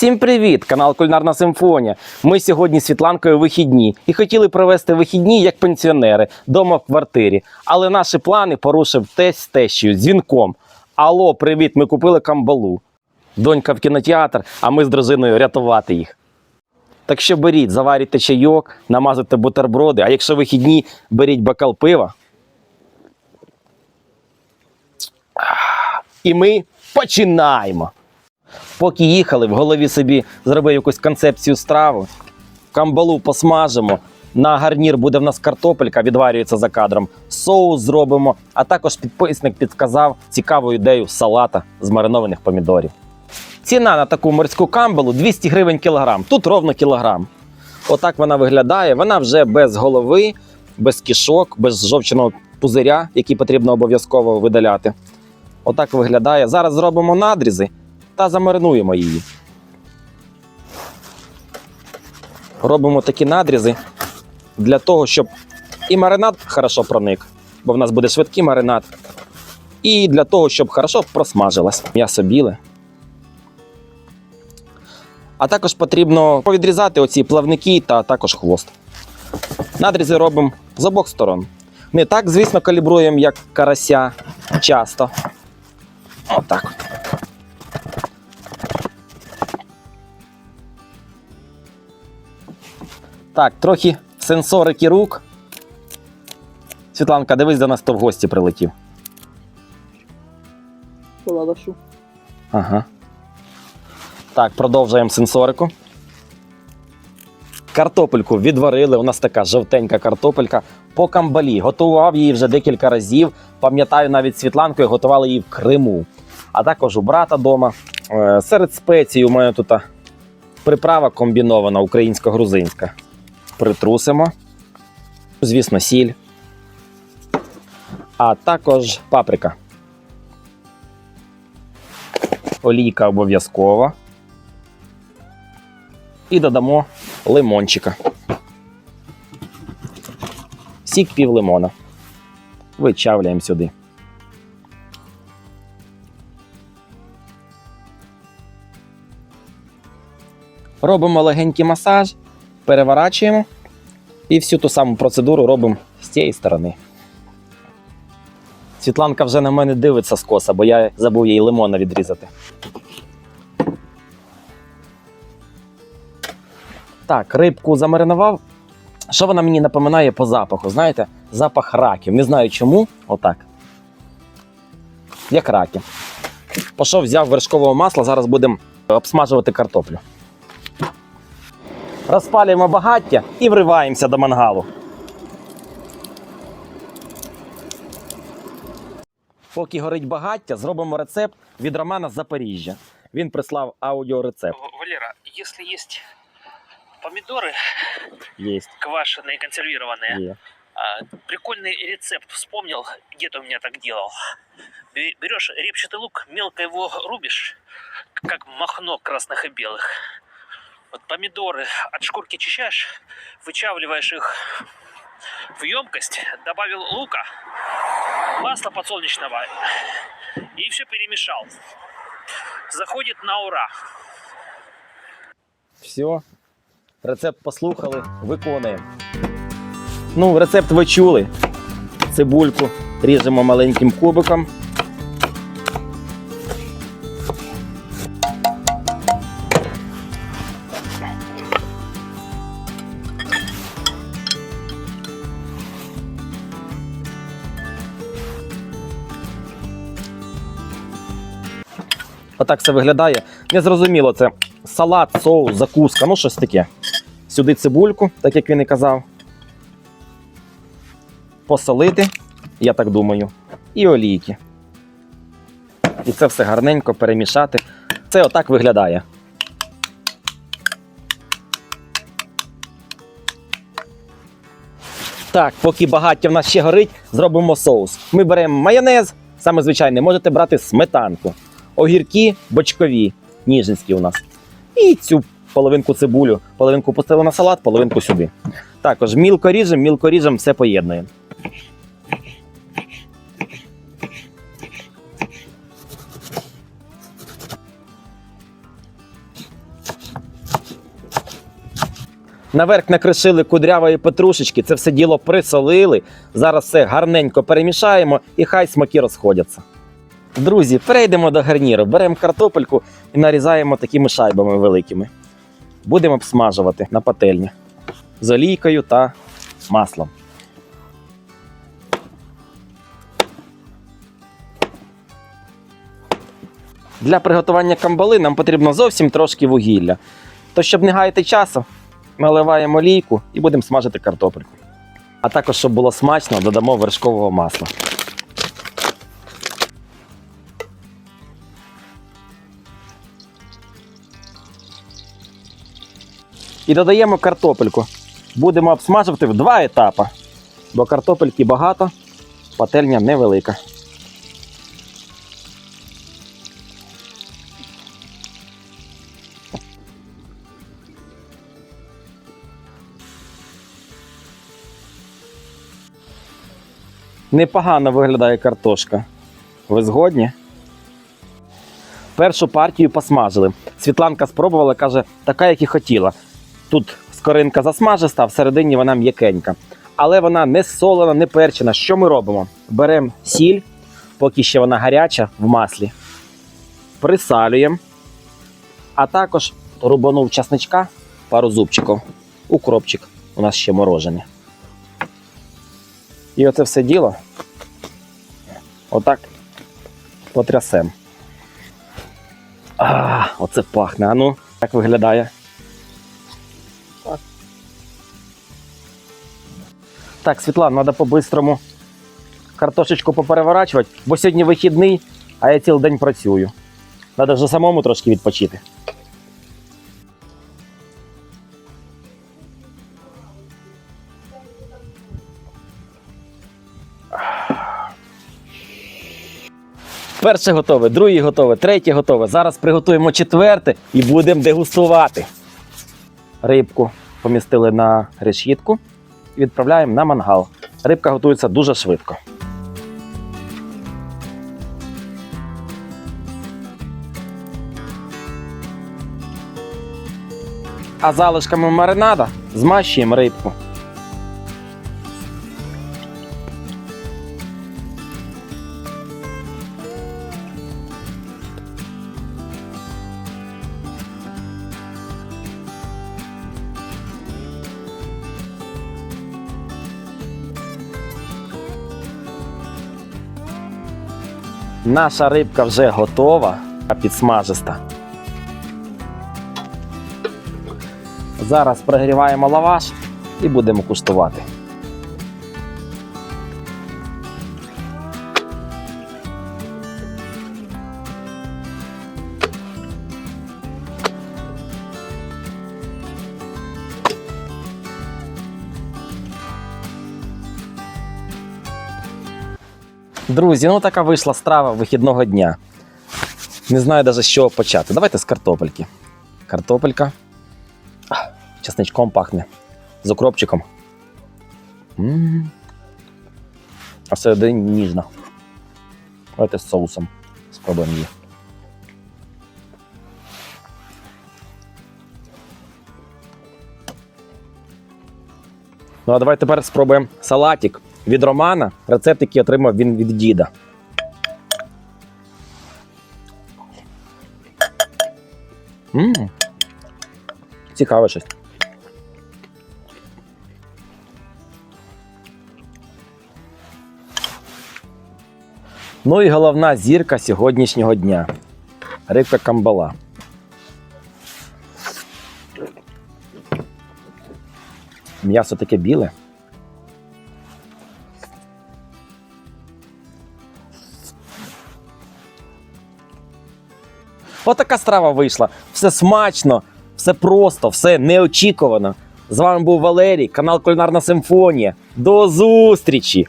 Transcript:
Всім привіт! Канал Кулінарна Симфонія. Ми сьогодні з Світланкою вихідні і хотіли провести вихідні як пенсіонери дома в квартирі. Але наші плани порушив тесть з тещею дзвінком. Алло, привіт! Ми купили камбалу. Донька в кінотеатр, а ми з дружиною рятувати їх. Так що беріть, заварюйте чайок, намазуйте бутерброди, а якщо вихідні, беріть бокал пива. І ми починаємо. Поки їхали, в голові собі зробив якусь концепцію страви. Камбалу посмажимо. На гарнір буде в нас картопелька, відварюється за кадром. Соус зробимо. А також підписник підказав цікаву ідею салата з маринованих помідорів. Ціна на таку морську камбалу 200 гривень кілограм. Тут ровно кілограм. Отак вона виглядає. Вона вже без голови, без кішок, без жовчного пузиря, який потрібно обов'язково видаляти. Отак виглядає. Зараз зробимо надрізи та замаринуємо її. Робимо такі надрізи для того, щоб і маринад хорошо проник, бо в нас буде швидкий маринад. І для того, щоб хорошо просмажилось м'ясо біле. А також потрібно повідрізати оці плавники та також хвост. Надрізи робимо з обох сторон. Не так, звісно, калібруємо, як карася часто. Отак. Так, трохи сенсорики рук. Світланка, дивись, до нас хто в гості прилетів. Лавашу. Ага. Так, продовжуємо сенсорику. Картопельку відварили. У нас така жовтенька картопелька по камбалі. Готував її вже декілька разів. Пам'ятаю, навіть Світланкою готували її в Криму. А також у брата вдома. Серед спецій у мене тут приправа комбінована українсько-грузинська. Притрусимо. Звісно, сіль. А також паприка. олійка обов'язкова. І додамо лимончика. Сік пів лимона. Вичавляємо сюди. Робимо легенький масаж, переворачуємо і всю ту саму процедуру робимо з цієї сторони. Світланка вже на мене дивиться скоса, бо я забув їй лимона відрізати. Так, рибку замаринував. Що вона мені напоминає по запаху? Знаєте, запах раків. Не знаю чому. Отак. Як раки. Пішов, взяв вершкового масла, зараз будемо обсмажувати картоплю Розпалюємо багаття і вриваємося до мангалу. Поки горить багаття, зробимо рецепт від Романа з Запоріжжя. Він прислав аудіорецепт. В- Валера, если есть помидоры Є. квашеные, консервированные, Є. а, прикольный рецепт вспомнил, где-то у меня так делал. Бе- Берешь репчатый лук, мелко его рубишь, к- как махно красных и белых. Вот помидоры от шкурки очищаешь, вычавливаешь их в емкость, добавил лука, масла подсолнечного и все перемешал. Заходит на ура. Все. Рецепт послухали, виконуємо. Ну, рецепт ви чули. Цибульку ріжемо маленьким кубиком. Отак це виглядає. Незрозуміло, це салат, соус, закуска, ну щось таке. Сюди цибульку, так як він і казав. Посолити, я так думаю, і олійки. І це все гарненько перемішати. Це отак виглядає. Так, поки багаття в нас ще горить, зробимо соус. Ми беремо майонез, саме звичайний, можете брати сметанку, огірки бочкові, ніжинські у нас. І цю половинку цибулю, половинку пустили на салат, половинку сюди. Також мілко ріжемо, мілко ріжемо, все поєднуємо. Наверх накришили кудрявої петрушечки, це все діло присолили. Зараз все гарненько перемішаємо і хай смаки розходяться. Друзі, перейдемо до гарніру. Беремо картопельку і нарізаємо такими шайбами великими. Будемо обсмажувати на пательні з олійкою та маслом. Для приготування камбали нам потрібно зовсім трошки вугілля. То, щоб не гаяти часу, наливаємо олійку і будемо смажити картопельку. А також, щоб було смачно, додамо вершкового масла. І додаємо картопельку. Будемо обсмажувати в два етапи, бо картопельки багато, пательня невелика. Непогано виглядає картошка. Ви згодні? Першу партію посмажили. Світланка спробувала, каже, така, як і хотіла. Тут скоринка засмажиста, а всередині вона м'якенька. Але вона не солена, не перчена. Що ми робимо? Беремо сіль, поки ще вона гаряча в маслі, присалюємо, а також рубанув часничка, пару зубчиків, укропчик у нас ще морожений. І оце все діло отак потрясем. А, оце пахне. А ну, як виглядає? Так, Світлана, треба по-бистрому картошечку попереворачувати, бо сьогодні вихідний, а я цілий день працюю. Треба вже самому трошки відпочити. Перше готове, друге готове, третє готове. Зараз приготуємо четверте і будемо дегустувати. Рибку помістили на решітку і відправляємо на мангал. Рибка готується дуже швидко. А залишками маринада змащуємо рибку. Наша рибка вже готова, а підсмажиста. Зараз прогріваємо лаваш і будемо куштувати. Друзі, ну така вийшла страва вихідного дня. Не знаю навіть з чого почати. Давайте з картопельки. Картопелька. А, Чесничком пахне. З укропчиком. М. А всередині ніжно. Давайте з соусом. Спробуємо її. Ну, а давайте тепер спробуємо салатик від Романа. Рецепт, який отримав він від діда. М, Цікаве щось. Ну і головна зірка сьогоднішнього дня. Рибка камбала. М'ясо таке біле. Отака страва вийшла. Все смачно, все просто, все неочікувано. З вами був Валерій, канал Кулінарна Симфонія. До зустрічі!